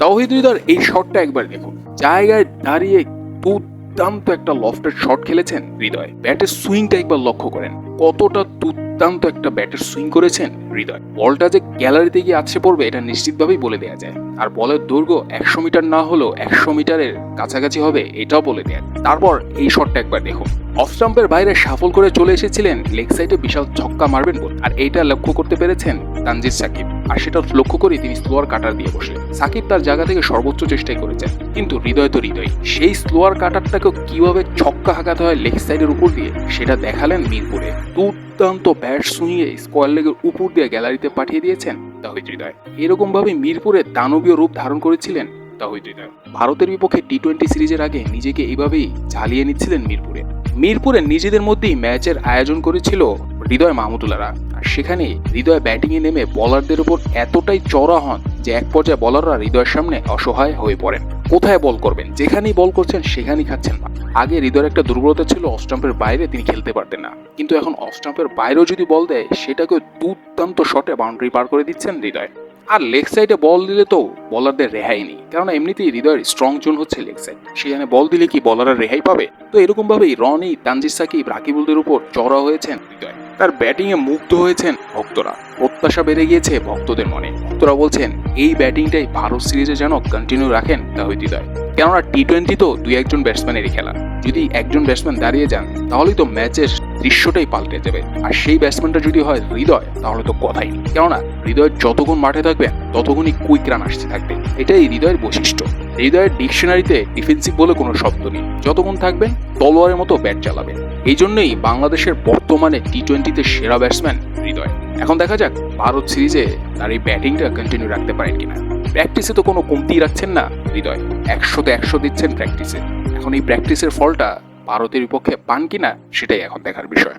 তাওহিদ হৃদয়ের এই শটটা একবার দেখুন। জায়গায় দাঁড়িয়ে দুর্দান্ত একটা লফটের শট খেলেছেন হৃদয়। ব্যাটের সুইংটা একবার লক্ষ্য করেন। কতটা দুর্দান্ত একটা ব্যাটের সুইং করেছেন হৃদয়। বলটা যে গ্যালারিতে গিয়ে আছে পড়বে, এটা নিশ্চিতভাবেই বলে দেওয়া যায়। আর বলের দৈর্ঘ্য একশো মিটার না হলেও একশো মিটারের কাছাকাছি হবে, এটাও বলে দেয় তারপর এই শটটা একবার দেখুন। অফ স্টাম্পের বাইরে সাফল করে চলে এসেছিলেন লেগ সাইডে বিশাল ছক্কা মারবেন বলে। আর এইটা লক্ষ্য করতে পেরেছেন তানজিদ সাকিব। আর সেটা লক্ষ্য করে তিনি স্লোয়ার কাটার দিয়ে বসলেন। সাকিব তার জায়গা থেকে সর্বোচ্চ চেষ্টাই করেছেন, কিন্তু হৃদয় তো হৃদয়। সেই স্লোয়ার কাটারটাকেও কীভাবে ছক্কা হাঁকাতে হয় লেগ সাইডের উপর দিয়ে, সেটা দেখালেন মিরপুরে। দুর্দান্ত ব্যাট সুইয়ে স্কোয়ার লেগের উপর দিয়ে গ্যালারিতে পাঠিয়ে দিয়েছেন তাহিদ হৃদয়। এরকম ভাবে মিরপুরে দানবীয় রূপ ধারণ করেছিলেন তাহিদ হৃদয়। ভারতের বিপক্ষে টি টোয়েন্টি সিরিজের আগে নিজেকে এইভাবেই ঝালিয়ে নিচ্ছিলেন মিরপুরে। মিরপুরে নিজেদের মধ্যেই ম্যাচের আয়োজন করেছিল হৃদয় মাহমুদুল্লাহরা। আর সেখানে হৃদয় ব্যাটিংয়ে নেমে বলারদের উপর এতটাই চড়া হন যে এক পর্যায়ে বলাররা হৃদয়ের সামনে অসহায় হয়ে পড়েন। কোথায় বল করবেন? যেখানেই বল করছেন, সেখানেই খাচ্ছেন না। আগে হৃদয়ের একটা দুর্বলতা ছিল অফ স্টাম্পের বাইরে তিনি খেলতে পারতেন না। কিন্তু এখন অফ স্টাম্পের বাইরেও যদি বল দেয় সেটাকে দুর্দান্ত শটে বাউন্ডারি পার করে দিচ্ছেন হৃদয়। আর লেগ সাইডে বল দিলে তো বলারদের রেহাই নেই। কারণ এমনিতেই হৃদয়ের স্ট্রং জোন হচ্ছে লেগ সাইড সেখানে বল দিলে কি বলাররা রেহাই পাবে? তো এরকম ভাবেই রনি, তানজিদ সাকিব, রাকিবুলদের উপর চড়া হয়েছেন হৃদয়। তার ব্যাটিং এ মুগ্ধ হয়েছেন ভক্তরা। প্রত্যাশা বেড়ে গিয়েছে ভক্তদের মনে। ভক্তরা বলছেন, এই ব্যাটিংটাই ভারত সিরিজে যেন কন্টিনিউ রাখেন তাহিদ হৃদয়। কেননা টি টোয়েন্টি তো দুই একজন ব্যাটসম্যানেরই খেলা। যদি একজন ব্যাটসম্যান দাঁড়িয়ে যান, তাহলেই তো ম্যাচের দৃশ্যটাই পাল্টে যাবে আর সেই ব্যাটসম্যানটা যদি হয় হৃদয়, তাহলে তো কথাই কেননা হৃদয় যতক্ষণ মাঠে থাকবেন ততক্ষণই কুইক রান আসতে থাকবে। এটাই হৃদয়ের বৈশিষ্ট্য। হৃদয়ের ডিকশনারিতে ডিফেন্সিভ বলে কোনো শব্দ নেই। যতক্ষণ থাকবেন, তলোয়ারের মতো ব্যাট চালাবেন। এই জন্যই বাংলাদেশের বর্তমানে টি টোয়েন্টিতে সেরা ব্যাটসম্যান হৃদয়। এখন দেখা যাক ভারত সিরিজে তার এই ব্যাটিংটা কন্টিনিউ রাখতে পারেন কিনা। প্র্যাকটিসে তো কোনো কমতি রাখছেন না হৃদয়। একশোতে একশো দিচ্ছেন প্র্যাকটিসে এখন এই প্র্যাকটিসের ফলটা ভারতের বিপক্ষে পান কিনা, সেটাই এখন দেখার বিষয়।